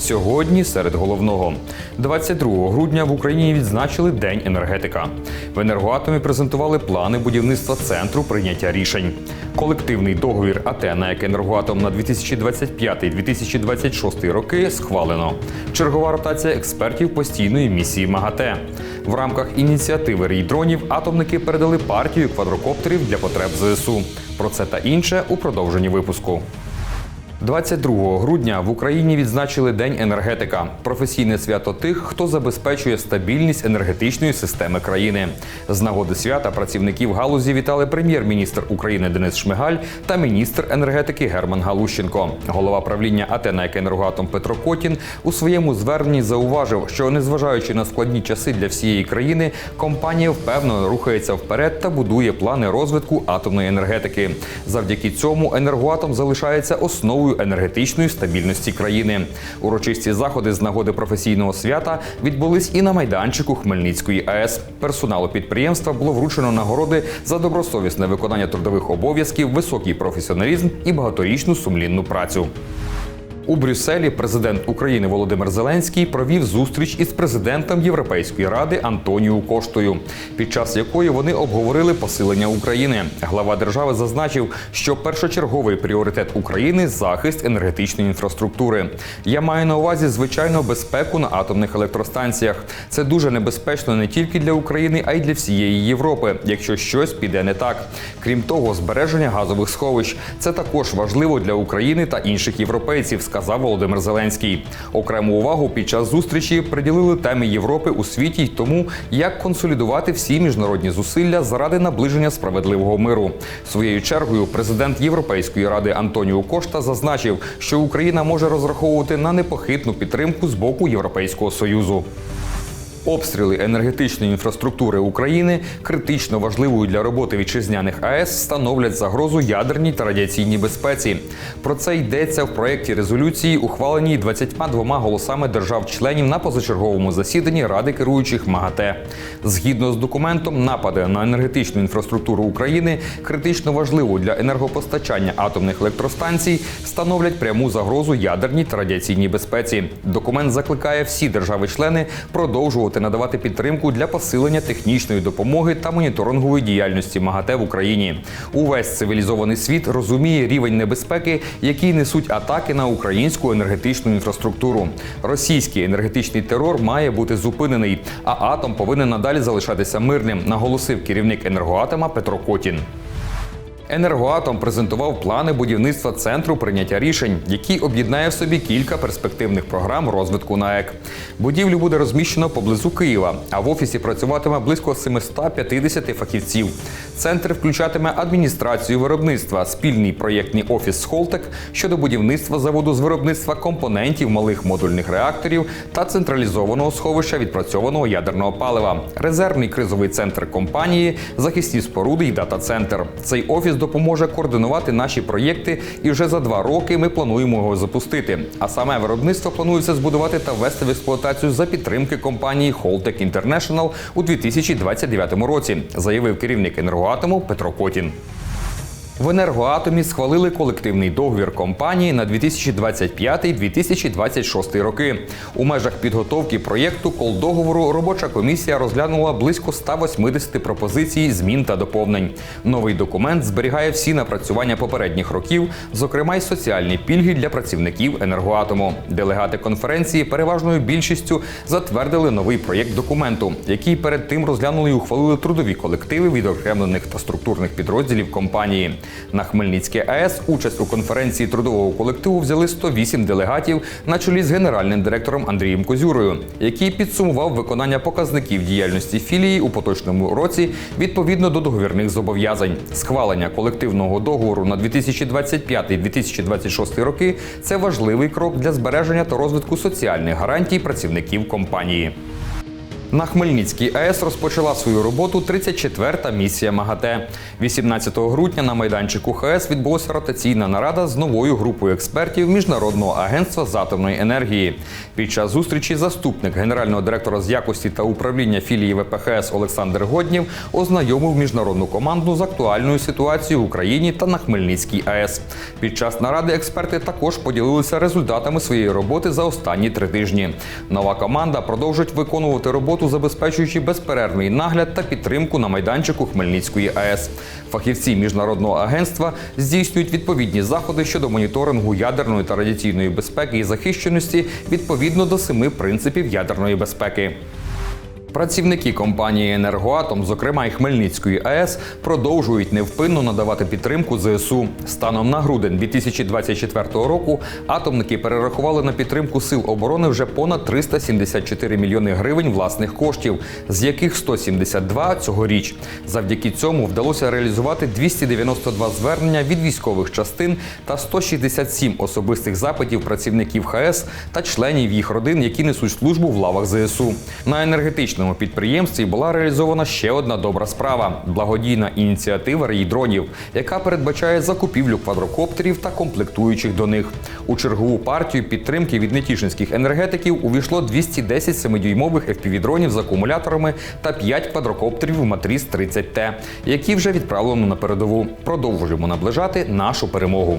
Сьогодні серед головного 22 грудня в Україні відзначили День енергетика. В енергоатомі презентували плани будівництва центру прийняття рішень. Колективний договір АТ на як енергоатом на 2025-2026 роки схвалено. Чергова ротація експертів постійної місії МАГАТЕ. В рамках ініціативи «Рій дронів атомники передали партію квадрокоптерів для потреб ЗСУ. Про це та інше у продовженні випуску. 22 грудня в Україні відзначили День енергетика професійне свято тих, хто забезпечує стабільність енергетичної системи країни. З нагоди свята працівників галузі вітали прем'єр-міністр України Денис Шмигаль та міністр енергетики Герман Галущенко. Голова правління АТ «НАЕК Енергоатом Петро Котін у своєму зверненні зауважив, що незважаючи на складні часи для всієї країни, компанія впевнено рухається вперед та будує плани розвитку атомної енергетики. Завдяки цьому енергоатом залишається основою енергетичної стабільності країни. Урочисті заходи з нагоди професійного свята відбулись і на майданчику Хмельницької АЕС. Персоналу підприємства було вручено нагороди за добросовісне виконання трудових обов'язків, високий професіоналізм і багаторічну сумлінну працю. У Брюсселі президент України Володимир Зеленський провів зустріч із президентом Європейської ради Антоніу Коштою, під час якої вони обговорили посилення України. Глава держави зазначив, що першочерговий пріоритет України захист енергетичної інфраструктури. Я маю на увазі звичайно безпеку на атомних електростанціях. Це дуже небезпечно не тільки для України, а й для всієї Європи, якщо щось піде не так. Крім того, збереження газових сховищ це також важливо для України та інших європейців, сказав Володимир Зеленський. Окрему увагу під час зустрічі приділили темі Європи у світі й тому, як консолідувати всі міжнародні зусилля заради наближення справедливого миру. Своєю чергою президент Європейської ради Антоніо Кошта зазначив, що Україна може розраховувати на непохитну підтримку з боку Європейського союзу. Обстріли енергетичної інфраструктури України критично важливою для роботи вітчизняних АЕС становлять загрозу ядерній та радіаційній безпеці. Про це йдеться в проєкті резолюції, ухваленій 22 голосами держав-членів на позачерговому засіданні Ради керуючих МАГАТЕ. Згідно з документом, напади на енергетичну інфраструктуру України критично важливу для енергопостачання атомних електростанцій становлять пряму загрозу ядерній та радіаційній безпеці. Документ закликає всі держави-члени продовжувати надавати підтримку для посилення технічної допомоги та моніторингової діяльності МАГАТЕ в Україні. Увесь цивілізований світ розуміє рівень небезпеки, який несуть атаки на українську енергетичну інфраструктуру. Російський енергетичний терор має бути зупинений, а атом повинен надалі залишатися мирним, наголосив керівник енергоатома Петро Котін. Енергоатом презентував плани будівництва центру прийняття рішень, який об'єднає в собі кілька перспективних програм розвитку НАЕК. Будівлю буде розміщено поблизу Києва, а в офісі працюватиме близько 750 фахівців. Центр включатиме адміністрацію виробництва, спільний проєктний офіс Холтек щодо будівництва заводу з виробництва компонентів малих модульних реакторів та централізованого сховища відпрацьованого ядерного палива, резервний кризовий центр компанії, захисні споруди і дата-центр. Цей офіс допоможе координувати наші проєкти, і вже за два роки ми плануємо його запустити. А саме виробництво планується збудувати та ввести в експлуатацію за підтримки компанії Holtec International у 2029 році, заявив керівник енергоатому Петро Котін. В енергоатомі схвалили колективний договір компанії на 2025-2026 роки. У межах підготовки проєкту колдоговору робоча комісія розглянула близько 180 пропозицій, змін та доповнень. Новий документ зберігає всі напрацювання попередніх років, зокрема й соціальні пільги для працівників енергоатому. Делегати конференції переважною більшістю затвердили новий проєкт документу, який перед тим розглянули і ухвалили трудові колективи відокремлених та структурних підрозділів компанії. На Хмельницькій АЕС участь у конференції трудового колективу взяли 108 делегатів на чолі з генеральним директором Андрієм Козюрою, який підсумував виконання показників діяльності філії у поточному році відповідно до договірних зобов'язань. Схвалення колективного договору на 2025-2026 роки це важливий крок для збереження та розвитку соціальних гарантій працівників компанії. На Хмельницькій АЕС розпочала свою роботу 34-та місія МАГАТЕ. 18 грудня на майданчику ХАЕС відбулася ротаційна нарада з новою групою експертів Міжнародного агентства з атомної енергії. Під час зустрічі заступник генерального директора з якості та управління філії ВПХС Олександр Годнів ознайомив міжнародну команду з актуальною ситуацією в Україні та на Хмельницькій АЕС. Під час наради експерти також поділилися результатами своєї роботи за останні три тижні. Нова команда продовжить виконувати роботу, забезпечуючи безперервний нагляд та підтримку на майданчику Хмельницької АЕС. Фахівці міжнародного агентства здійснюють відповідні заходи щодо моніторингу ядерної та радіаційної безпеки і захищеності відповідно до семи принципів ядерної безпеки. Працівники компанії Енергоатом, зокрема й Хмельницької АЕС, продовжують невпинно надавати підтримку ЗСУ. Станом на грудень 2024 року атомники перерахували на підтримку сил оборони вже понад 374 мільйони гривень власних коштів, з яких 172 цьогоріч. Завдяки цьому вдалося реалізувати 292 звернення від військових частин та 167 особистих запитів працівників ХАЕС та членів їх родин, які несуть службу в лавах ЗСУ. На енергетичному підприємстві була реалізована ще одна добра справа благодійна ініціатива «Рій дронів, яка передбачає закупівлю квадрокоптерів та комплектуючих до них. У чергову партію підтримки від нетішинських енергетиків увійшло 210 7-дюймових FPV-дронів з акумуляторами та 5 квадрокоптерів Матріс 30Т, які вже відправлено на передову. Продовжуємо наближати нашу перемогу.